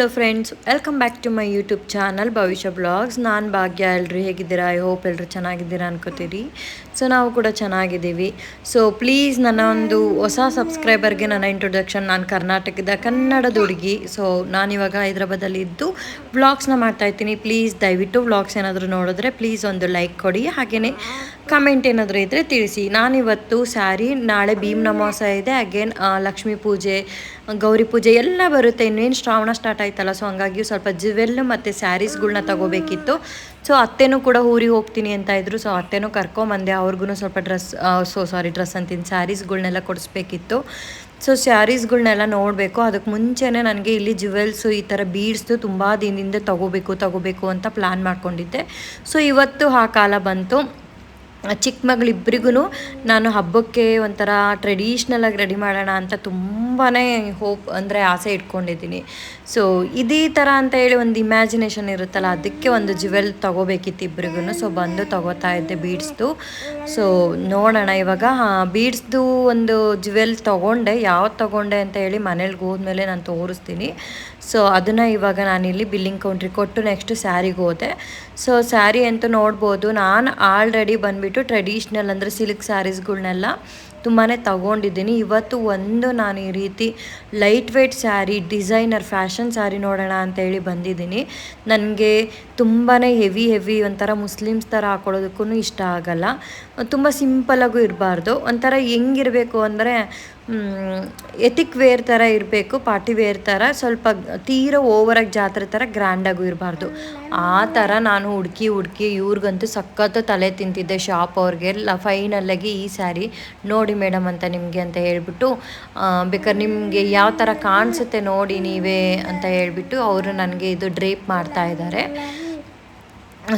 Hello friends welcome back to my YouTube channel Bhavishya blogs ನಾನು ಭಾಗ್ಯ ಎಲ್ಲರೂ ಹೇಗಿದ್ದೀರಾ? I hope ಎಲ್ಲರೂ ಚೆನ್ನಾಗಿದ್ದೀರಾ ಅನ್ಕೋತೀರಿ. ಸೊ ನಾವು ಕೂಡ ಚೆನ್ನಾಗಿದ್ದೀವಿ. ಸೊ ಪ್ಲೀಸ್ ನನ್ನ ಒಂದು ಹೊಸ ಸಬ್ಸ್ಕ್ರೈಬರ್ಗೆ ನನ್ನ ಇಂಟ್ರೊಡಕ್ಷನ್ ನಾನು ಕರ್ನಾಟಕದ ಕನ್ನಡದ ಹುಡುಗಿ. ಸೊ ನಾನಿವಾಗ ಹೈದ್ರಾಬಾದಲ್ಲಿ ಇದ್ದು ವ್ಲಾಗ್ಸ್ನ ಮಾಡ್ತಾಯಿದ್ದೀನಿ ಪ್ಲೀಸ್ ದಯವಿಟ್ಟು ವ್ಲಾಗ್ಸ್ ಏನಾದರೂ ನೋಡಿದ್ರೆ ಪ್ಲೀಸ್ ಒಂದು ಲೈಕ್ ಕೊಡಿ. ಹಾಗೆಯೇ ಕಮೆಂಟ್ ಏನಾದರೂ ಇದ್ದರೆ ತಿಳಿಸಿ. ನಾನಿವತ್ತು ಸ್ಯಾರಿ ನಾಳೆ ಭೀಮ್ ನಮಾಸ ಇದೆ. ಅಗೇನ್ ಲಕ್ಷ್ಮೀ ಪೂಜೆ, ಗೌರಿ ಪೂಜೆ ಎಲ್ಲ ಬರುತ್ತೆ. ಇನ್ನೇನು ಶ್ರಾವಣ ಸ್ಟಾರ್ಟ್ ಆಯ್ತಲ್ಲ ಸೊ ಹಂಗಾಗಿ ಸ್ವಲ್ಪ ಜ್ಯುವೆಲ್ ಮತ್ತು ಸ್ಯಾರೀಸ್ಗಳ್ನ ತಗೋಬೇಕಿತ್ತು. ಸೊ ಅತ್ತೆನೂ ಕೂಡ ಊರಿಗೆ ಹೋಗ್ತೀನಿ ಅಂತ ಇದ್ರು. ಸೊ ಅತ್ತೆನೂ ಕರ್ಕೊಂಬಂದೆ. ಅವ್ರಿಗೂ ಸ್ವಲ್ಪ ಡ್ರೆಸ್ ಸೊ ಸಾರಿ ಡ್ರೆಸ್ ಅಂತೀನಿ. ಸ್ಯಾರೀಸ್ಗಳ್ನೆಲ್ಲ ಕೊಡಿಸ್ಬೇಕಿತ್ತು. ಸೊ ಸ್ಯಾರೀಸ್ಗಳ್ನೆಲ್ಲ ನೋಡಬೇಕು. ಅದಕ್ಕೆ ಮುಂಚೆನೇ ನನಗೆ ಇಲ್ಲಿ ಜ್ಯುವೆಲ್ಸು ಈ ಥರ ಬೀಡ್ಸ್ದು ತುಂಬ ದಿನದಿಂದ ತಗೋಬೇಕು ತಗೋಬೇಕು ಅಂತ ಪ್ಲ್ಯಾನ್ ಮಾಡ್ಕೊಂಡಿದ್ದೆ. ಸೊ ಇವತ್ತು ಆ ಕಾಲ ಬಂತು. ಚಿಕ್ಕ ಮಗಳಿಬ್ಬರಿಗೂ ನಾನು ಹಬ್ಬಕ್ಕೆ ಒಂಥರ ಟ್ರೆಡಿಷ್ನಲಾಗಿ ರೆಡಿ ಮಾಡೋಣ ಅಂತ ತುಂಬಾ ಹೋಪ್ ಅಂದರೆ ಆಸೆ ಇಟ್ಕೊಂಡಿದ್ದೀನಿ. ಸೊ ಇದೇ ಥರ ಅಂತ ಹೇಳಿ ಒಂದು ಇಮ್ಯಾಜಿನೇಷನ್ ಇರುತ್ತಲ್ಲ, ಅದಕ್ಕೆ ಒಂದು ಜ್ಯುವೆಲ್ ತೊಗೋಬೇಕಿತ್ತು ಇಬ್ಬರಿಗೂ ಸೊ ಬಂದು ತೊಗೋತಾ ಇದ್ದೆ ಬೀಡ್ಸ್ದು ಸೊ ನೋಡೋಣ ಇವಾಗ. ಬೀಡ್ಸ್ದು ಒಂದು ಜ್ಯುವೆಲ್ ತೊಗೊಂಡೆ. ಯಾವ್ದು ತೊಗೊಂಡೆ ಅಂತ ಹೇಳಿ ಮನೇಲಿ ಹೋದ್ಮೇಲೆ ನಾನು ತೋರಿಸ್ತೀನಿ. ಸೊ ಅದನ್ನು ಇವಾಗ ನಾನಿಲ್ಲಿ ಬಿಲ್ಲಿಂಗ್ ಕೌಂಟ್ರಿಗೆ ಕೊಟ್ಟು ನೆಕ್ಸ್ಟ್ ಸ್ಯಾರಿಗೆ ಹೋದೆ. ಸೊ ಸ್ಯಾರಿ ಅಂತೂ ನೋಡ್ಬೋದು. ನಾನು ಆಲ್ರೆಡಿ ಬಂದುಬಿಟ್ಟು ಟ್ರೆಡಿಷ್ನಲ್ ಅಂದರೆ ಸಿಲ್ಕ್ ಸ್ಯಾರೀಸ್ಗಳನ್ನೆಲ್ಲ ತುಂಬಾ ತಗೊಂಡಿದ್ದೀನಿ. ಇವತ್ತು ಒಂದು ನಾನು ಈ ರೀತಿ light weight sari designer fashion sari ನೋಡೋಣ ಅಂತೇಳಿ ಬಂದಿದ್ದೀನಿ. ನನಗೆ ತುಂಬಾ ಹೆವಿ ಹೆವಿ ಒಂಥರ ಮುಸ್ಲಿಮ್ಸ್ ಥರ ಹಾಕೊಳ್ಳೋದಕ್ಕೂ ಇಷ್ಟ ಆಗಲ್ಲ. ತುಂಬ ಸಿಂಪಲಾಗೂ ಇರಬಾರ್ದು. ಒಂಥರ ಹೆಂಗಿರಬೇಕು ಅಂದರೆ ಎತಿಕ್ ವೇರ್ ಥರ ಇರಬೇಕು ಪಾರ್ಟಿ ವೇರ್ ಥರ ಸ್ವಲ್ಪ ತೀರ ಓವರಾಗಿ ಜಾತ್ರೆ ಥರ ಗ್ರ್ಯಾಂಡಾಗೂ ಇರಬಾರ್ದು. ಆ ಥರ ನಾನು ಹುಡುಕಿ ಹುಡುಕಿ ಇವ್ರಿಗಂತೂ ಸಖತ್ತು ತಲೆ ತಿಂತಿದ್ದೆ ಶಾಪ್ ಅವ್ರಿಗೆ ಲ ಫೈನಲ್ಲಾಗಿ ಈ ಸ್ಯಾರಿ ನೋಡಿ ಮೇಡಮ್ ಅಂತ ನಿಮಗೆ ಅಂತ ಹೇಳಿಬಿಟ್ಟು ಬೇಕಾದ್ರೆ ನಿಮಗೆ ಯಾವ ಥರ ಕಾಣಿಸುತ್ತೆ ನೋಡಿ ನೀವೇ ಅಂತ ಹೇಳಿಬಿಟ್ಟು ಅವರು ನನಗೆ ಇದು ಡ್ರೇಪ್ ಮಾಡ್ತಾ ಇದ್ದಾರೆ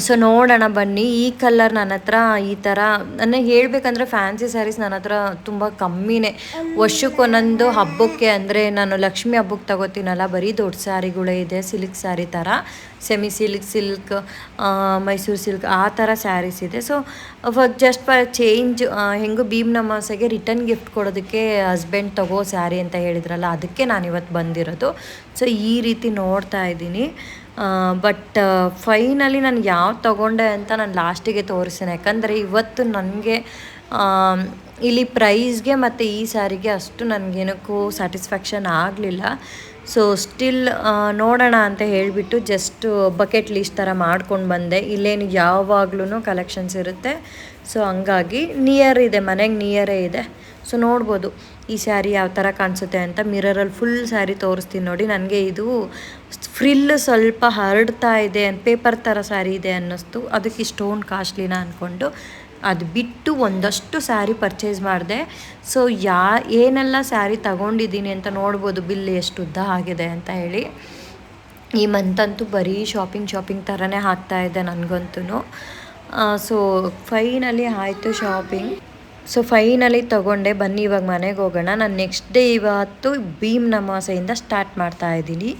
ಸೊ ನೋಡೋಣ ಬನ್ನಿ. ಈ ಕಲರ್ ನನ್ನ ಹತ್ರ, ಈ ಥರ ನನಗೆ ಹೇಳಬೇಕಂದ್ರೆ ಫ್ಯಾನ್ಸಿ ಸ್ಯಾರೀಸ್ ನನ್ನ ಹತ್ರ ತುಂಬ ಕಮ್ಮಿನೇ. ವರ್ಷಕ್ಕೆ ಒಂದೊಂದು ಹಬ್ಬಕ್ಕೆ ಅಂದರೆ ನಾನು ಲಕ್ಷ್ಮಿ ಹಬ್ಬಕ್ಕೆ ತಗೋತೀನಲ್ಲ, ಬರೀ ದೊಡ್ಡ ಸ್ಯಾರಿಗಳೇ ಇದೆ ಸಿಲ್ಕ್ ಸ್ಯಾರಿ ಥರ semi silk silk Mysore silk ಆ ಥರ ಸ್ಯಾರೀಸ್ ಇದೆ. So for just for change ಹೆಂಗು ಭೀಮ್ ನಮಾಸೆಗೆ ರಿಟರ್ನ್ ಗಿಫ್ಟ್ ಕೊಡೋದಕ್ಕೆ ಹಸ್ಬೆಂಡ್ ತಗೋ ಸ್ಯಾರಿ ಅಂತ ಹೇಳಿದ್ರಲ್ಲ, ಅದಕ್ಕೆ ನಾನು ಇವತ್ತು ಬಂದಿರೋದು. ಸೊ ಈ ರೀತಿ ನೋಡ್ತಾ ಇದ್ದೀನಿ. ಬಟ್ ಫೈನಲಿ ನಾನು ಯಾವ್ದು ತಗೊಂಡೆ ಅಂತ ನಾನು ಲಾಸ್ಟಿಗೆ ತೋರಿಸ್ತೇನೆ. ಯಾಕಂದರೆ ಇವತ್ತು ನನಗೆ ಇಲ್ಲಿ ಪ್ರೈಸ್ಗೆ ಮತ್ತು ಈ ಸ್ಯಾರಿಗೆ ಅಷ್ಟು ನನಗೇನಕ್ಕೂ ಸ್ಯಾಟಿಸ್ಫ್ಯಾಕ್ಷನ್ ಆಗಲಿಲ್ಲ. ಸೊ ಸ್ಟಿಲ್ ನೋಡೋಣ ಅಂತ ಹೇಳಿಬಿಟ್ಟು ಜಸ್ಟ್ ಬಕೆಟ್ ಲೀಸ್ಟ್ ಥರ ಮಾಡ್ಕೊಂಡು ಬಂದೆ. ಇಲ್ಲೇನು ಯಾವಾಗ್ಲೂ ಕಲೆಕ್ಷನ್ಸ್ ಇರುತ್ತೆ. ಸೊ ಹಂಗಾಗಿ ನಿಯರ್ ಇದೆ, ಮನೆಗೆ ನಿಯರೇ ಇದೆ. ಸೊ ನೋಡ್ಬೋದು ಈ ಸ್ಯಾರಿ ಯಾವ ಥರ ಕಾಣಿಸುತ್ತೆ ಅಂತ. ಮಿರರಲ್ಲಿ ಫುಲ್ ಸ್ಯಾರಿ ತೋರಿಸ್ತೀನಿ ನೋಡಿ. ನನಗೆ ಇದು ಫ್ರಿಲ್ ಸ್ವಲ್ಪ ಹರಡ್ತಾ ಇದೆ, ಪೇಪರ್ ಥರ ಸ್ಯಾರಿ ಇದೆ ಅನ್ನಿಸ್ತು. ಅದಕ್ಕೆ ಇಷ್ಟೊಂದು ಕಾಸ್ಟ್ಲಿನ ಅಂದ್ಕೊಂಡು ಅದು ಬಿಟ್ಟು ಒಂದಷ್ಟು ಸ್ಯಾರಿ ಪರ್ಚೇಸ್ ಮಾಡಿದೆ. ಸೊ ಯಾ, ಏನೆಲ್ಲ ಸ್ಯಾರಿ ತಗೊಂಡಿದ್ದೀನಿ ಅಂತ ನೋಡ್ಬೋದು ಬಿಲ್ ಎಷ್ಟು ಉದ್ದ ಆಗಿದೆ ಅಂತ ಹೇಳಿ. ಈ ಮಂತಂತೂ ಬರೀ ಶಾಪಿಂಗ್ ಶಾಪಿಂಗ್ ಥರನೇ ಇದೆ ನನಗಂತೂ ಸೊ ಫೈನಲಿ ಆಯಿತು ಶಾಪಿಂಗ್ ಸೊ ಫೈನಲಿ ತೊಗೊಂಡೆ, ಬನ್ನಿ, ಇವಾಗ ಮನೆಗೆ ಹೋಗೋಣ. ನಾನು ನೆಕ್ಸ್ಟ್ ಡೇ ಇವತ್ತು ಭೀಮ್ ನಮಾಸೆಯಿಂದ ಸ್ಟಾರ್ಟ್ ಮಾಡ್ತಾ ಇದ್ದೀನಿ.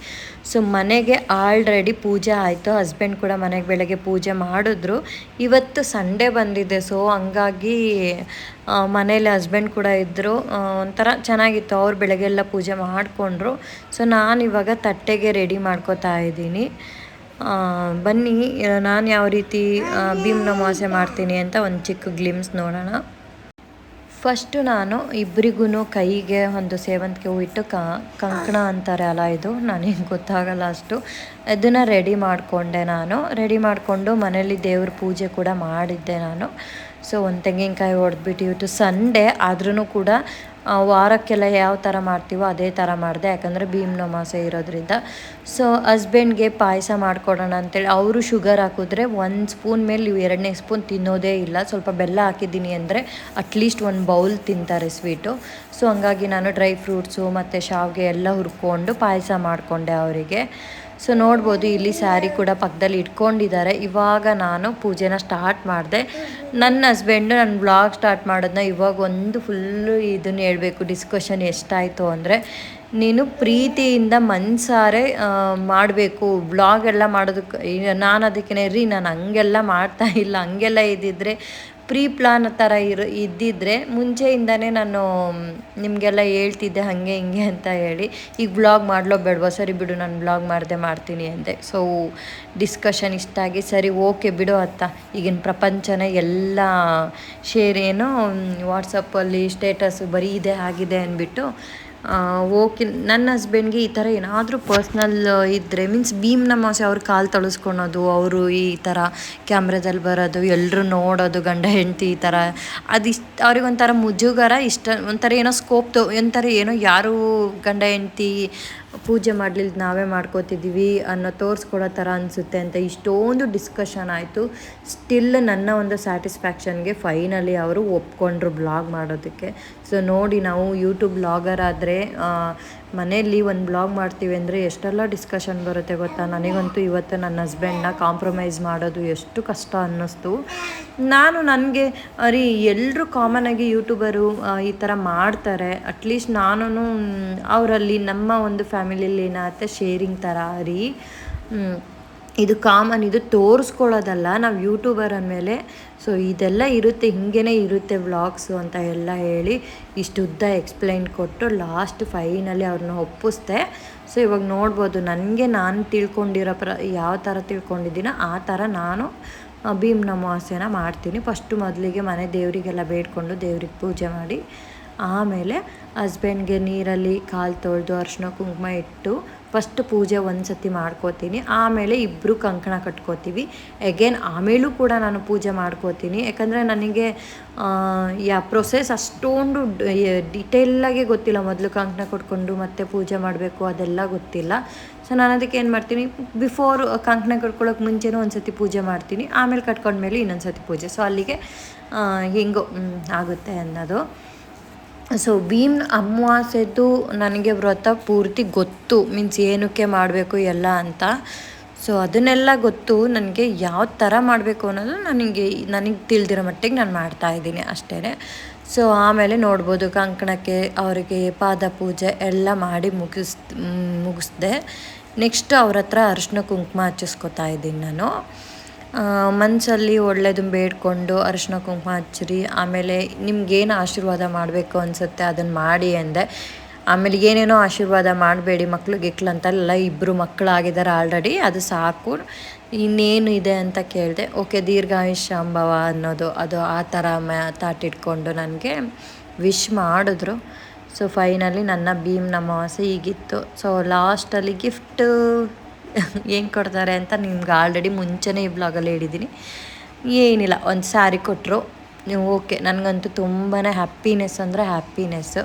ಸೊ ಮನೆಗೆ ಆಲ್ರೆಡಿ ಪೂಜೆ ಆಯಿತು. ಹಸ್ಬೆಂಡ್ ಕೂಡ ಮನೆಗೆ ಬೆಳಗ್ಗೆ ಪೂಜೆ ಮಾಡಿದ್ರು. ಇವತ್ತು ಸಂಡೇ ಬಂದಿದೆ. ಸೊ ಹಂಗಾಗಿ ಮನೇಲಿ ಹಸ್ಬೆಂಡ್ ಕೂಡ ಇದ್ದರು ಒಂಥರ ಚೆನ್ನಾಗಿತ್ತು. ಅವ್ರು ಬೆಳಗ್ಗೆಲ್ಲ ಪೂಜೆ ಮಾಡಿಕೊಂಡ್ರು. ಸೊ ನಾನು ಇವಾಗ ತಟ್ಟೆಗೆ ರೆಡಿ ಮಾಡ್ಕೋತಾ ಇದ್ದೀನಿ. ಬನ್ನಿ, ನಾನು ಯಾವ ರೀತಿ ಭೀಮ್ ನಮಾಸೆ ಮಾಡ್ತೀನಿ ಅಂತ ಒಂದು ಚಿಕ್ಕ ಗ್ಲಿಮ್ಸ್ ನೋಡೋಣ. ಫಸ್ಟು ನಾನು ಇಬ್ಬರಿಗೂ ಕೈಗೆ ಒಂದು ಸೇವಂತಿಗೆ ಹೂ ಇಟ್ಟು ಕಂಕಣ ಅಂತಾರೆ ಅಲ್ಲ ಇದು ನನಗೆ ಗೊತ್ತಾಗಲ್ಲ ಅಷ್ಟು. ಅದನ್ನು ರೆಡಿ ಮಾಡಿಕೊಂಡೆ ನಾನು. ರೆಡಿ ಮಾಡಿಕೊಂಡು ಮನೇಲಿ ದೇವ್ರ ಪೂಜೆ ಕೂಡ ಮಾಡಿದ್ದೆ ನಾನು. ಸೊ ಒಂದು ತೆಂಗಿನಕಾಯಿ ಹೊಡೆದ್ಬಿಟ್ಟು ಇವತ್ತು ಸಂಡೇ ಆದ್ರೂ ಕೂಡ ವಾರಕ್ಕೆಲ್ಲ ಯಾವ ಥರ ಮಾಡ್ತೀವೋ ಅದೇ ಥರ ಮಾಡಿದೆ, ಯಾಕಂದರೆ ಭೀಮ್ ನಮಾಸೆ ಇರೋದ್ರಿಂದ. ಸೊ ಹಸ್ಬೆಂಡ್ಗೆ ಪಾಯಸ ಮಾಡಿಕೊಡೋಣ ಅಂತೇಳಿ ಅವರು ಶುಗರ್ ಹಾಕಿದ್ರೆ ಒಂದು ಸ್ಪೂನ್ ಮೇಲೆ ನೀವು ಎರಡನೇ ಸ್ಪೂನ್ ತಿನ್ನೋದೇ ಇಲ್ಲ. ಸ್ವಲ್ಪ ಬೆಲ್ಲ ಹಾಕಿದ್ದೀನಿ ಅಂದರೆ ಅಟ್ಲೀಸ್ಟ್ ಒಂದು ಬೌಲ್ ತಿಂತಾರೆ ಸ್ವೀಟು ಸೊ ಹಂಗಾಗಿ ನಾನು ಡ್ರೈ ಫ್ರೂಟ್ಸು ಮತ್ತು ಶಾವಿಗೆ ಎಲ್ಲ ಹುರ್ಕೊಂಡು ಪಾಯಸ ಮಾಡಿಕೊಂಡೆ ಅವರಿಗೆ. ಸೊ ನೋಡ್ಬೋದು, ಇಲ್ಲಿ ಸ್ಯಾರಿ ಕೂಡ ಪಕ್ಕದಲ್ಲಿ ಇಟ್ಕೊಂಡಿದ್ದಾರೆ. ಇವಾಗ ನಾನು ಪೂಜೆನ ಸ್ಟಾರ್ಟ್ ಮಾಡಿದೆ. ನನ್ನ ಹಸ್ಬೆಂಡು ನನ್ನ ಬ್ಲಾಗ್ ಸ್ಟಾರ್ಟ್ ಮಾಡೋದನ್ನ ಇವಾಗ ಒಂದು ಫುಲ್ಲು ಇದನ್ನು ಹೇಳಬೇಕು. ಡಿಸ್ಕಷನ್ ಎಷ್ಟಾಯಿತು ಅಂದರೆ, ನೀನು ಪ್ರೀತಿಯಿಂದ ಮನ್ಸಾರೆ ಮಾಡಬೇಕು. ಬ್ಲಾಗ್ ಎಲ್ಲ ಮಾಡೋದಕ್ಕೆ ನಾನು ಅದಕ್ಕೆ ರೀ, ನಾನು ಹಂಗೆಲ್ಲ ಮಾಡ್ತಾ ಇಲ್ಲ. ಹಂಗೆಲ್ಲ ಇದ್ದಿದ್ರೆ ಪ್ರೀ ಪ್ಲಾನ್ ಥರ ಇರೋ ಇದ್ದಿದ್ದರೆ ಮುಂಚೆಯಿಂದನೇ ನಾನು ನಿಮಗೆಲ್ಲ ಹೇಳ್ತಿದ್ದೆ ಹಾಗೆ, ಹಿಂಗೆ ಅಂತ ಹೇಳಿ. ಈಗ ಬ್ಲಾಗ್ ಮಾಡಲೋ ಬೇಡವೋ? ಸರಿ ಬಿಡು, ನಾನು ಬ್ಲಾಗ್ ಮಾಡಿದೆ ಮಾಡ್ತೀನಿ ಅಂದೆ. ಸೊ ಡಿಸ್ಕಷನ್ ಇಷ್ಟ ಆಗಿ, ಸರಿ ಓಕೆ ಬಿಡು ಅತ್ತ. ಈಗಿನ ಪ್ರಪಂಚನೇ ಎಲ್ಲ ಶೇರ್ ಏನು ವಾಟ್ಸಪ್ಪಲ್ಲಿ ಸ್ಟೇಟಸ್ಸು ಬರೀ ಇದೆ, ಆಗಿದೆ ಅಂದ್ಬಿಟ್ಟು ಓಕೆ, ನನ್ನ ಹಸ್ಬೆಂಡ್ಗೆ ಈ ಥರ ಏನಾದರೂ ಪರ್ಸ್ನಲ್ ಇದ್ದರೆ ಮೀನ್ಸ್ ಭೀಮ್ ಮಾಸೆ ಅವ್ರ ಕಾಲು ತಳಿಸ್ಕೊಳೋದು, ಅವರು ಈ ಥರ ಕ್ಯಾಮ್ರಾದಲ್ಲಿ ಬರೋದು ಎಲ್ಲರೂ ನೋಡೋದು, ಗಂಡ, ಹೆಂಡತಿ ಈ ಥರ, ಅದಿಷ್ಟ, ಅವ್ರಿಗೊಂಥರ ಮುಜುಗರ ಇಷ್ಟ, ಒಂಥರ ಏನೋ ಸ್ಕೋಪ್ ಒಂಥರ ಏನೋ ಯಾರು ಗಂಡ, ಹೆಂಡ್ತಿ ಪೂಜೆ ಮಾಡಲಿಲ್ಲ ನಾವೇ ಮಾಡ್ಕೋತಿದ್ದೀವಿ ಅನ್ನೋ ತೋರಿಸ್ಕೊಡೋ ಥರ ಅನಿಸುತ್ತೆ ಅಂತ ಇಷ್ಟೊಂದು ಡಿಸ್ಕಷನ್ ಆಯಿತು. ಸ್ಟಿಲ್ ನನ್ನ ಒಂದು ಸ್ಯಾಟಿಸ್ಫ್ಯಾಕ್ಷನ್ಗೆ ಫೈನಲಿ ಅವರು ಒಪ್ಕೊಂಡ್ರು ಬ್ಲಾಗ್ ಮಾಡೋದಕ್ಕೆ. ಸೊ ನೋಡಿ ನಾವು ಯೂಟ್ಯೂಬ್ ಬ್ಲಾಗರ್ ಆದರೆ ಮನೆಯಲ್ಲಿ ಒಂದು ಬ್ಲಾಗ್ ಮಾಡ್ತೀವಿ ಅಂದರೆ ಎಷ್ಟೆಲ್ಲ ಡಿಸ್ಕಷನ್ ಬರುತ್ತೆ ಗೊತ್ತಾ? ನನಗಂತೂ ಇವತ್ತು ನನ್ನ ಹಸ್ಬೆಂಡ್ನ ಕಾಂಪ್ರಮೈಸ್ ಮಾಡೋದು ಎಷ್ಟು ಕಷ್ಟ ಅನ್ನಿಸ್ತು. ನಾನು ನನಗೆ, ಅರಿ ಎಲ್ಲರೂ ಕಾಮನಾಗಿ ಯೂಟ್ಯೂಬರು ಈ ಥರ ಮಾಡ್ತಾರೆ. ಅಟ್ಲೀಸ್ಟ್ ನಾನು ಅವರಲ್ಲಿ ನಮ್ಮ ಒಂದು ಫ್ಯಾಮಿಲಿಯಲ್ಲಿ ಏನಾಗುತ್ತೆ? ಶೇರಿಂಗ್ ಥರ ರೀ. ಇದು ಕಾಮನ್ ಇದು ತೋರಿಸ್ಕೊಳ್ಳೋದಲ್ಲ, ನಾವು ಯೂಟ್ಯೂಬರ್ ಅಂದಮೇಲೆ. ಸೊ ಇದೆಲ್ಲ ಇರುತ್ತೆ ಹಿಂಗೇ ಇರುತ್ತೆ ವ್ಲಾಗ್ಸು ಅಂತ ಎಲ್ಲ ಹೇಳಿ ಇಷ್ಟು ಉದ್ದ ಎಕ್ಸ್ಪ್ಲೈನ್ ಕೊಟ್ಟು ಲಾಸ್ಟ್ ಫೈನಲಿ ಅವ್ರನ್ನ ಒಪ್ಪಿಸ್ದೆ. ಸೊ ಇವಾಗ ನೋಡ್ಬೋದು, ನನಗೆ ನಾನು ತಿಳ್ಕೊಂಡಿರೋ ಪ್ರ, ಯಾವ ಥರ ತಿಳ್ಕೊಂಡಿದ್ದೀನೋ ಆ ಥರ ನಾನು ಭೀಮ್ ನಮಾಸೆನ ಮಾಡ್ತೀನಿ. ಫಸ್ಟು ಮೊದಲಿಗೆ ಮನೆ ದೇವರಿಗೆಲ್ಲ ಬೇಡ್ಕೊಂಡು ದೇವ್ರಿಗೆ ಪೂಜೆ ಮಾಡಿ ಆಮೇಲೆ ಹಸ್ಬೆಂಡ್ಗೆ ನೀರಲ್ಲಿ ಕಾಲು ತೊಳೆದು ಅರ್ಶಿನ ಕುಂಕುಮ ಇಟ್ಟು ಫಸ್ಟ್ ಪೂಜೆ ಒಂದು ಸತಿ ಮಾಡ್ಕೋತೀನಿ. ಆಮೇಲೆ ಇಬ್ಬರು ಕಂಕಣ ಕಟ್ಕೋತೀವಿ. ಎಗೇನ್ ಆಮೇಲೂ ಕೂಡ ನಾನು ಪೂಜೆ ಮಾಡ್ಕೋತೀನಿ. ಯಾಕಂದರೆ ನನಗೆ ಯಾ ಪ್ರೊಸೆಸ್ ಅಷ್ಟೊಂದು ಡಿಟೇಲಾಗಿ ಗೊತ್ತಿಲ್ಲ. ಮೊದಲು ಕಂಕಣ ಕೊಟ್ಕೊಂಡು ಮತ್ತೆ ಪೂಜೆ ಮಾಡಬೇಕು ಅದೆಲ್ಲ ಗೊತ್ತಿಲ್ಲ. ಸೊ ನಾನು ಅದಕ್ಕೆ ಏನು ಮಾಡ್ತೀನಿ? ಬಿಫೋರ್ ಕಂಕಣ ಕಟ್ಕೊಳ್ಳೋಕೆ ಮುಂಚೆನೂ ಒಂದು ಸತಿ ಪೂಜೆ ಮಾಡ್ತೀನಿ. ಆಮೇಲೆ ಕಟ್ಕೊಂಡ್ಮೇಲೆ ಇನ್ನೊಂದು ಸತಿ ಪೂಜೆ. ಸೊ ಅಲ್ಲಿಗೆ ಹೆಂಗೋ ಆಗುತ್ತೆ ಅನ್ನೋದು. ಸೊ ಭೀಮ್ ಅಮಾವಾಸ್ಯೆದು ನನಗೆ ವ್ರತ ಪೂರ್ತಿ ಗೊತ್ತು ಮೀನ್ಸ್ ಏನಕ್ಕೆ ಮಾಡಬೇಕು ಎಲ್ಲ ಅಂತ. ಸೊ ಅದನ್ನೆಲ್ಲ ಗೊತ್ತು ನನಗೆ ಯಾವ ಥರ ಮಾಡಬೇಕು ಅನ್ನೋದು ನನಗೆ ನನಗೆ ತಿಳಿದಿರೋ ಮಟ್ಟಿಗೆ ನಾನು ಮಾಡ್ತಾ ಇದ್ದೀನಿ ಅಷ್ಟೇ ಸೊ ಆಮೇಲೆ ನೋಡ್ಬೋದು ಕಂಕಣಕ್ಕೆ ಅವರಿಗೆ ಪಾದ ಪೂಜೆ ಎಲ್ಲ ಮಾಡಿ ಮುಗಿಸ್, ಮುಗಿಸ್ದೆ. ನೆಕ್ಸ್ಟ್ ಅವ್ರ ಹತ್ರ ಅರಿಶಿನ ಕುಂಕುಮ ಹಚ್ಚಿಸ್ಕೊತಾ ಇದ್ದೀನಿ ನಾನು. ಮನಸ್ಸಲ್ಲಿ ಒಳ್ಳೆಯದು ಬೇಡಿಕೊಂಡು ಅರಿಶಿನ ಕುಂಕುಮ ಹಚ್ಚಿರಿ, ಆಮೇಲೆ ನಿಮ್ಗೇನು ಆಶೀರ್ವಾದ ಮಾಡಬೇಕು ಅನಿಸುತ್ತೆ ಅದನ್ನು ಮಾಡಿ ಅಂದೆ. ಆಮೇಲೆ ಏನೇನೋ ಆಶೀರ್ವಾದ ಮಾಡಬೇಡಿ ಮಕ್ಳು ಗಿಕ್ಳು ಅಂತಲ್ಲ ಇಬ್ಬರು ಮಕ್ಕಳಾಗಿದ್ದಾರೆ ಆಲ್ರೆಡಿ ಅದು ಸಾಕು. ಇನ್ನೇನು ಇದೆ ಅಂತ ಕೇಳಿದೆ, ಓಕೆ, ದೀರ್ಘಾಯುಷ್ಯ ಅಂಬವ ಅನ್ನೋದು, ಅದು ಆ ಥರ ತಾಟಿಟ್ಕೊಂಡು ನನಗೆ ವಿಶ್ ಮಾಡಿದ್ರು. ಸೊ ಫೈನಲಿ ನನ್ನ ಭೀಮ್ ಅಮಾವಾಸ್ಯೆ ಈಗಿತ್ತು ಸೊ ಲಾಸ್ಟಲ್ಲಿ ಗಿಫ್ಟು ಹೆಂಗೆ ಕೊಡ್ತಾರೆ ಅಂತ ನಿಮ್ಗೆ ಆಲ್ರೆಡಿ ಮುಂಚೆನೇ ಈ ಬ್ಲಾಗಲ್ಲಿ ಹೇಳಿದ್ದೀನಿ ಏನಿಲ್ಲ, ಒಂದು ಸ್ಯಾರಿ ಕೊಟ್ಟರು ಓಕೆ ನನಗಂತೂ ತುಂಬಾ ಹ್ಯಾಪಿನೆಸ್ ಅಂದರೆ ಹ್ಯಾಪಿನೆಸ್ಸು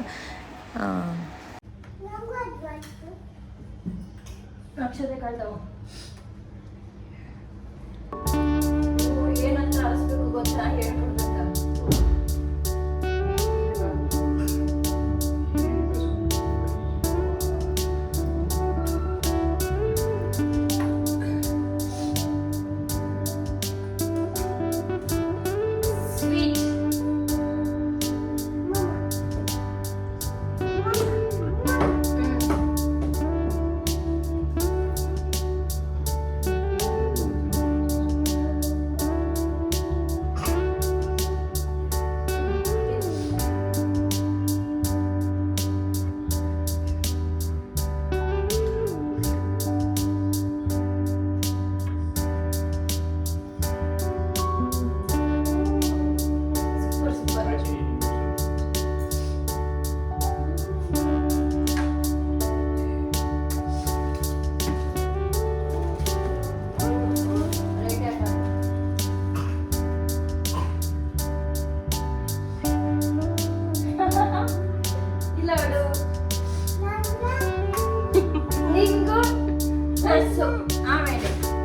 ಅಳಿಸ್ಬೇಕು ಗೊತ್ತಾ ಹೇಳ್ಕೊಡ್ಬೇಕಾ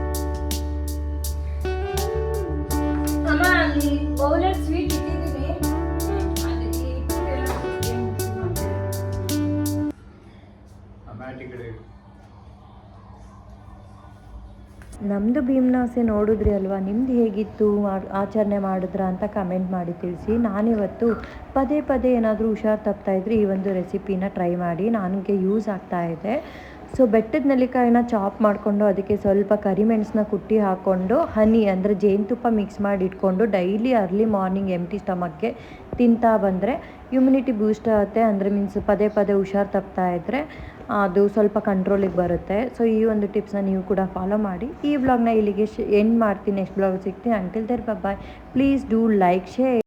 ನಮ್ಮದು ಭೀಮನಾಸೆ ನೋಡಿದ್ರಿ ಅಲ್ವಾ? ನಿಮ್ದು ಹೇಗಿತ್ತು? ಆಚರಣೆ ಮಾಡಿದ್ರ ಅಂತ ಕಮೆಂಟ್ ಮಾಡಿ ತಿಳಿಸಿ. ನಾನಿವತ್ತು ಪದೇ ಪದೇ ಏನಾದರೂ ಹುಷಾರು ತಪ್ತಾ ಇದ್ರೆ ಈ ಒಂದು ರೆಸಿಪಿನ ಟ್ರೈ ಮಾಡಿ. ನನಗೆ ಯೂಸ್ ಆಗ್ತಾ ಇದೆ. ಸೊ ಬೆಟ್ಟದ ನೆಲ್ಲಿಕಾಯಿನ ಚಾಪ್ ಮಾಡಿಕೊಂಡು ಅದಕ್ಕೆ ಸ್ವಲ್ಪ ಕರಿಮೆಣಸನ್ನ ಕುಟ್ಟಿ ಹಾಕ್ಕೊಂಡು ಹನಿ ಅಂದರೆ ಜೇನುತುಪ್ಪ ಮಿಕ್ಸ್ ಮಾಡಿ ಇಟ್ಕೊಂಡು ಡೈಲಿ ಅರ್ಲಿ ಮಾರ್ನಿಂಗ್ ಎಂಟಿ ಸ್ಟಮಕ್ಗೆ ತಿಂತಾ ಬಂದರೆ ಇಮ್ಯುನಿಟಿ ಬೂಸ್ಟ್ ಆಗುತ್ತೆ. ಅಂದರೆ ಮೀನ್ಸ್ ಪದೇ ಪದೇ ಹುಷಾರು ತಪ್ತಾ ಇದ್ದರೆ ಅದು ಸ್ವಲ್ಪ ಕಂಟ್ರೋಲಿಗೆ ಬರುತ್ತೆ. ಸೊ ಈ ಒಂದು ಟಿಪ್ಸ್ನ ನೀವು ಕೂಡ ಫಾಲೋ ಮಾಡಿ. ಈ ವ್ಲಾಗ್ನ ಇಲ್ಲಿಗೆ ಎಂಡ್ ಮಾಡ್ತೀನಿ. ನೆಕ್ಸ್ಟ್ ಬ್ಲಾಗ್ ಸಿಗ್ತೀನಿ. Until there bye please do like share